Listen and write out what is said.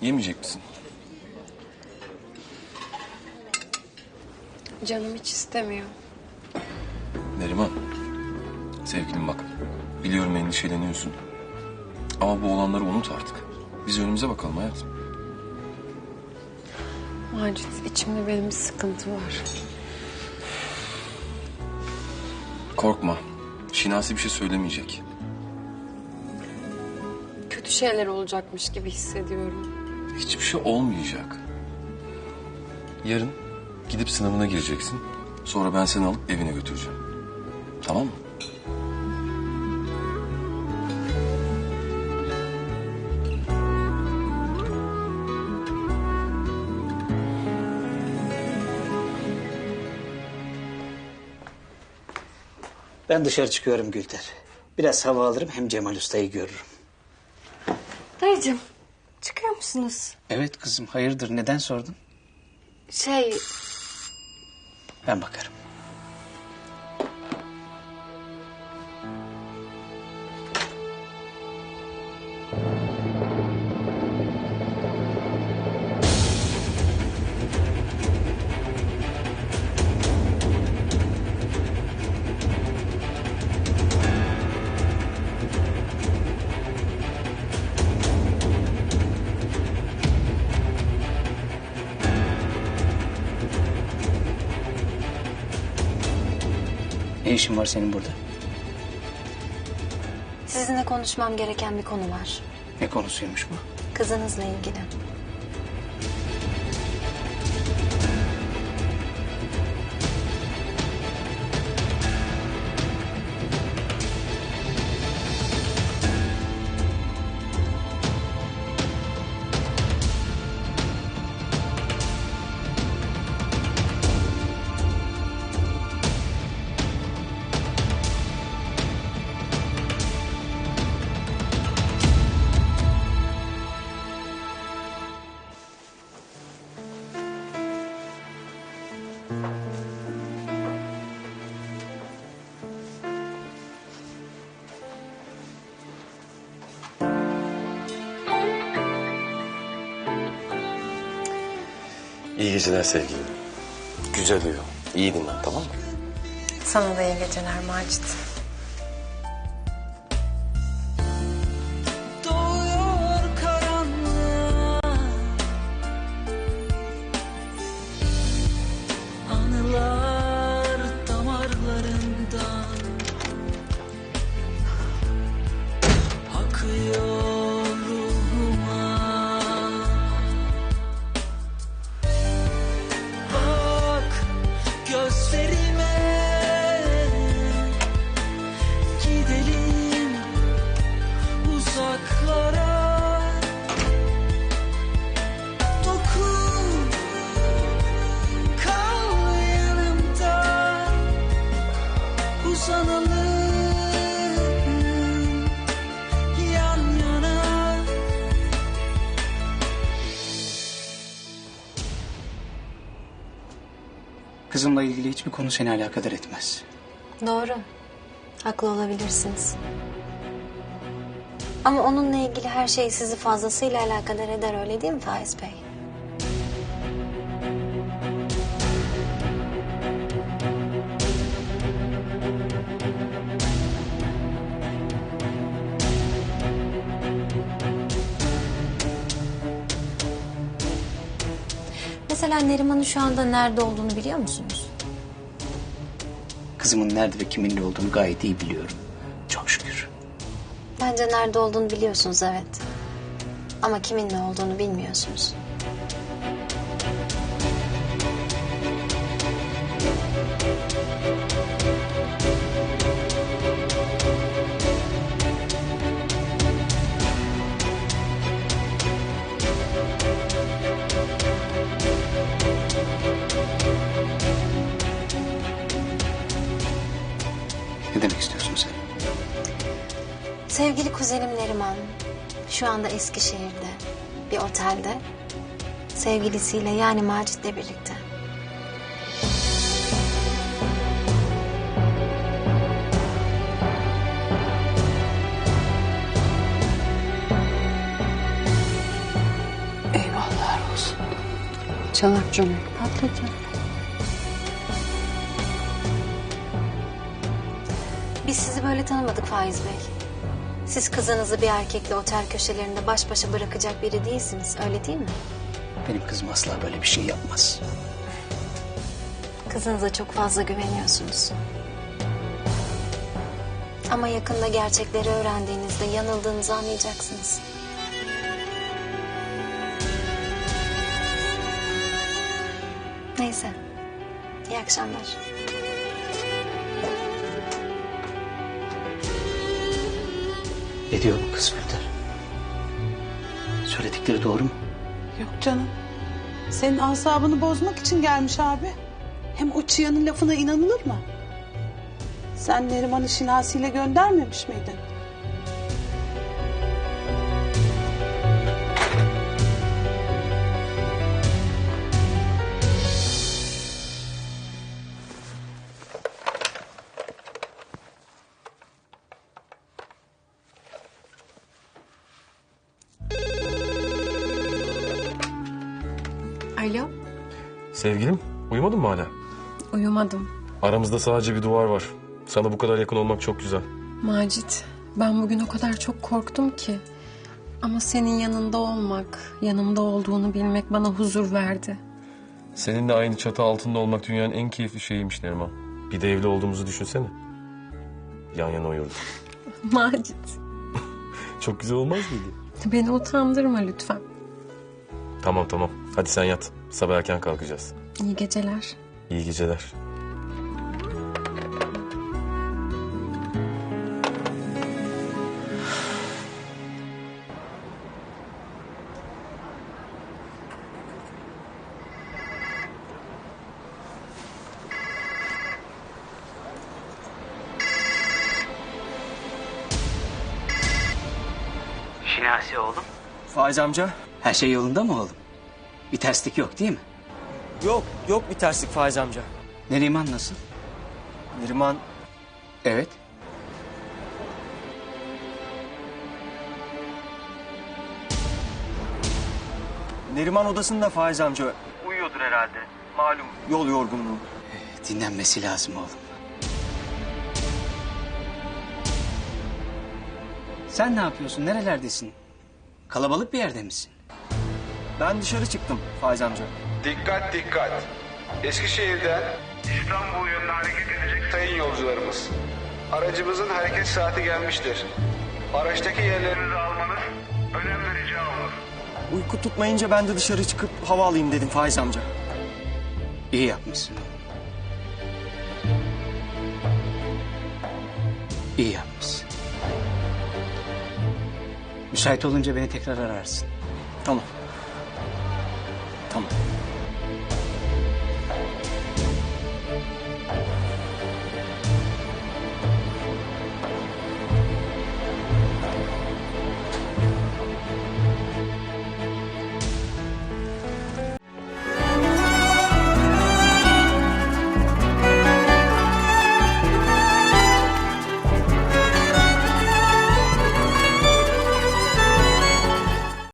Yemeyecek misin? Canım hiç istemiyor. Neriman. Sevgilim bak. Biliyorum endişeleniyorsun. Ama bu olanları unut artık. Biz önümüze bakalım hayatım. Macit içimde benim bir sıkıntı var. Korkma. Şinasi bir şey söylemeyecek. Kötü şeyler olacakmış gibi hissediyorum. Hiçbir şey olmayacak. Yarın gidip sınavına gireceksin. Sonra ben seni alıp evine götüreceğim. Tamam mı? Ben dışarı çıkıyorum Gülter. Biraz hava alırım hem Cemal Usta'yı görürüm. Dayıcığım çıkıyor musunuz? Evet kızım hayırdır neden sordun? Şey Ben bakarım. İşin var senin burada? sizinle konuşmam gereken bir konu var. Ne konusuymuş bu? Kızınızla ilgili. İyi geceler sevgilim. Güzel uyu. İyi dinlen tamam mı? Sana da iyi geceler Macit. Kızımla ilgili hiçbir konu seni alakadar etmez. Doğru. Haklı olabilirsiniz. Ama onunla ilgili her şey sizi fazlasıyla alakadar eder öyle değil mi Faiz Bey? Mesela Neriman'ın şu anda nerede olduğunu biliyor musunuz? Kızımın nerede ve kiminle olduğunu gayet iyi biliyorum. Çok şükür. Bence nerede olduğunu biliyorsunuz evet. Ama kiminle olduğunu bilmiyorsunuz. Sevgili kuzenim Neriman şu anda Eskişehir'de bir otelde sevgilisiyle yani Macit'le birlikte. Çanak çömlek patlayacak. Biz sizi böyle tanımadık Faiz Bey. Siz kızınızı bir erkekle otel köşelerinde baş başa bırakacak biri değilsiniz, öyle değil mi? Benim kızım asla böyle bir şey yapmaz. Kızınıza çok fazla güveniyorsunuz. Ama yakında gerçekleri öğrendiğinizde yanıldığınızı anlayacaksınız. Neyse. İyi akşamlar. Ne diyor bu kız Gülter? Söyledikleri doğru mu? Yok canım. Senin asabını bozmak için gelmiş abi. Hem o çıyanın lafına inanılır mı? Sen Neriman'ı Şinasi'yle göndermemiş miydin? Alo, Sevgilim uyumadın mı hala? uyumadım. Aramızda sadece bir duvar var. Sana bu kadar yakın olmak çok güzel. Macit, ben bugün o kadar çok korktum ki. Ama senin yanında olmak, yanımda olduğunu bilmek bana huzur verdi. Seninle aynı çatı altında olmak dünyanın en keyifli şeyiymiş Neriman. Bir de evli olduğumuzu düşünsene. Yan yana uyurduk. Macit, Çok güzel olmaz mıydı? beni utandırma lütfen. Tamam tamam. Hadi sen yat. Sabah erken kalkacağız. İyi geceler. İyi geceler. Şinasi oğlum. Faiz amca? Her şey yolunda mı oğlum? Bir terslik yok değil mi? Yok, yok bir terslik Faiz amca. Neriman nasıl? Neriman, Evet. Neriman odasında Faiz amca. Uyuyordur herhalde. Malum yol yorgunluğu. Dinlenmesi lazım oğlum. Sen ne yapıyorsun? Nerelerdesin? Kalabalık bir yerde misin? Ben dışarı çıktım Faiz amca. Dikkat dikkat. Eskişehir'den İstanbul yönüne hareket edecek sayın yolcularımız. Aracımızın hareket saati gelmiştir. Araçtaki yerlerinizi almanız önemli rica olur. Uyku tutmayınca ben de dışarı çıkıp hava alayım dedim Faiz amca. İyi yapmışsın. İyi yapmışsın. Müsait olunca beni tekrar ararsın. Tamam. Tamam.